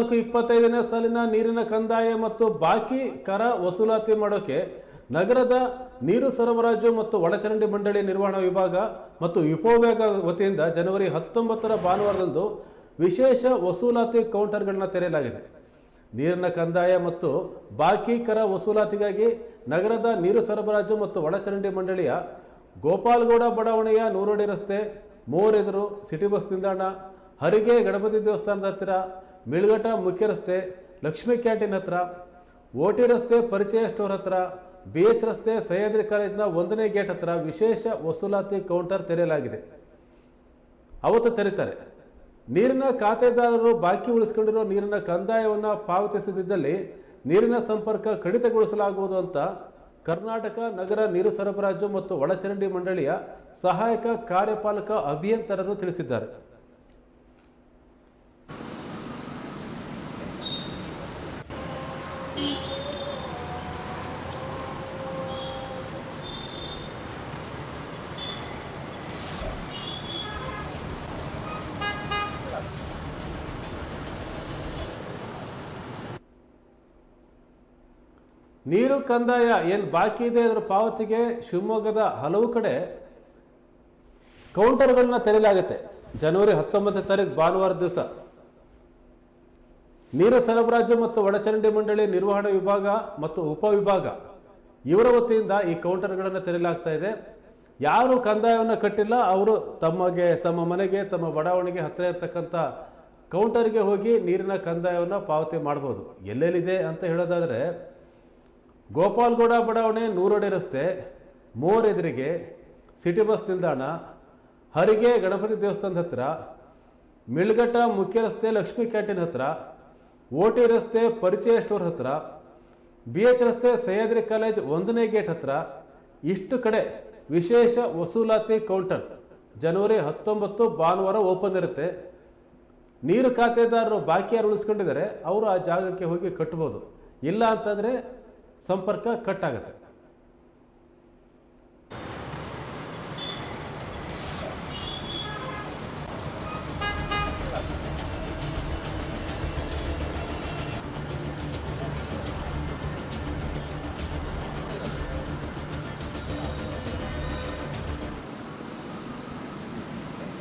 ಇಪ್ಪತ್ನಾಲ್ಕು ಇಪ್ಪತ್ತೈದನೇ ಸಾಲಿನ ನೀರಿನ ಕಂದಾಯ ಮತ್ತು ಬಾಕಿ ಕರ ವಸೂಲಾತಿ ಮಾಡೋಕೆ ನಗರದ ನೀರು ಸರಬರಾಜು ಮತ್ತು ಒಳಚರಂಡಿ ಮಂಡಳಿ ನಿರ್ವಹಣಾ ವಿಭಾಗ ಮತ್ತು ಉಪವಿಭಾಗ ವತಿಯಿಂದ ಜನವರಿ ಹತ್ತೊಂಬತ್ತರ ಭಾನುವಾರದಂದು ವಿಶೇಷ ವಸೂಲಾತಿ ಕೌಂಟರ್ಗಳನ್ನ ತೆರೆಯಲಾಗಿದೆ. ನೀರಿನ ಕಂದಾಯ ಮತ್ತು ಬಾಕಿ ಕರ ವಸೂಲಾತಿಗಾಗಿ ನಗರದ ನೀರು ಸರಬರಾಜು ಮತ್ತು ಒಳಚರಂಡಿ ಮಂಡಳಿಯ ಗೋಪಾಲ್ಗೌಡ ಬಡಾವಣೆಯ ನೂರೋಡಿ ರಸ್ತೆ, ಮೂವರೆದುರು ಸಿಟಿ ಬಸ್ ನಿಲ್ದಾಣ, ಹರಿಗೆ ಗಣಪತಿ ದೇವಸ್ಥಾನದ ಹತ್ತಿರ ಮಿಳ್ಗಟ ಮುಖ್ಯ ರಸ್ತೆ ಲಕ್ಷ್ಮೀ ಕ್ಯಾಂಟೀನ್ ಹತ್ರ, ಓಟಿ ರಸ್ತೆ ಪರಿಚಯ ಸ್ಟೋರ್ ಹತ್ರ, ಬಿ ಎಚ್ ರಸ್ತೆ ಸಹ್ಯಾದ್ರಿ ಕಾಲೇಜಿನ ಒಂದನೇ ಗೇಟ್ ಹತ್ರ ವಿಶೇಷ ವಸೂಲಾತಿ ಕೌಂಟರ್ ತೆರೆಯಲಾಗಿದೆ. ಅವತ್ತು ತೆರೀತಾರೆ. ನೀರಿನ ಖಾತೆದಾರರು ಬಾಕಿ ಉಳಿಸ್ಕೊಂಡಿರೋ ನೀರಿನ ಕಂದಾಯವನ್ನು ಪಾವತಿಸದಿದ್ದಲ್ಲಿ ನೀರಿನ ಸಂಪರ್ಕ ಕಡಿತಗೊಳಿಸಲಾಗುವುದು ಅಂತ ಕರ್ನಾಟಕ ನಗರ ನೀರು ಸರಬರಾಜು ಮತ್ತು ಒಳಚರಂಡಿ ಮಂಡಳಿಯ ಸಹಾಯಕ ಕಾರ್ಯಪಾಲಕ ಅಭಿಯಂತರರು ತಿಳಿಸಿದ್ದಾರೆ. ನೀರು ಕಂದಾಯ ಏನು ಬಾಕಿ ಇದೆ ಅದರ ಪಾವತಿಗೆ ಶಿವಮೊಗ್ಗದ ಹಲವು ಕಡೆ ಕೌಂಟರ್ಗಳನ್ನ ತೆರೆಯಲಾಗುತ್ತೆ. ಜನವರಿ ಹತ್ತೊಂಬತ್ತನೇ ತಾರೀಕು ಭಾನುವಾರ ದಿವಸ. ನೀರು ಸರಬರಾಜು ಮತ್ತು ಒಳಚರಂಡಿ ಮಂಡಳಿ, ನಿರ್ವಹಣಾ ವಿಭಾಗ ಮತ್ತು ಉಪವಿಭಾಗ ಇವರ ವತಿಯಿಂದ ಈ ಕೌಂಟರ್ಗಳನ್ನು ತೆರೆಯಲಾಗ್ತಾ ಇದೆ. ಯಾರು ಕಂದಾಯವನ್ನು ಕಟ್ಟಿಲ್ಲ. ಅವರು ತಮಗೆ, ತಮ್ಮ ಮನೆಗೆ, ತಮ್ಮ ಬಡಾವಣೆಗೆ ಹತ್ತಿರ ಇರತಕ್ಕಂಥ ಕೌಂಟರ್ಗೆ ಹೋಗಿ ನೀರಿನ ಕಂದಾಯವನ್ನು ಪಾವತಿ ಮಾಡ್ಬೋದು. ಎಲ್ಲೆಲ್ಲಿದೆ ಅಂತ ಹೇಳೋದಾದರೆ, ಗೋಪಾಲ್ಗೌಡ ಬಡಾವಣೆ ನೂರಡಿ ರಸ್ತೆ ಮೋರ್ ಎದುರಿಗೆ ಸಿಟಿ ಬಸ್ ನಿಲ್ದಾಣ, ಹರಿಗೆ ಗಣಪತಿ ದೇವಸ್ಥಾನದ ಹತ್ರ, ಮಿಳ್ಗಟ್ಟ ಮುಖ್ಯ ರಸ್ತೆ ಲಕ್ಷ್ಮೀ ಕ್ಯಾಂಟೀನ್ ಹತ್ರ ಓಟಿ ರಸ್ತೆ ಪರಿಚಯ ಸ್ಟೋರ್ ಹತ್ರ, ಬಿ ಎಚ್ ರಸ್ತೆ ಸಹ್ಯಾದ್ರಿ ಕಾಲೇಜ್ ಒಂದನೇ ಗೇಟ್ ಹತ್ರ, ಇಷ್ಟು ಕಡೆ ವಿಶೇಷ ವಸೂಲಾತಿ ಕೌಂಟರ್. ಜನವರಿ ಹತ್ತೊಂಬತ್ತು ಭಾನುವಾರ ಓಪನ್ ಇರುತ್ತೆ. ನೀರು ಖಾತೆದಾರರು ಬಾಕಿ ಯಾರು ಉಳಿಸ್ಕೊಂಡಿದ್ದಾರೆ, ಅವರು ಆ ಜಾಗಕ್ಕೆ ಹೋಗಿ ಕಟ್ಬೋದು. ಇಲ್ಲ ಅಂತಂದರೆ ಸಂಪರ್ಕ ಕಟ್ ಆಗುತ್ತೆ.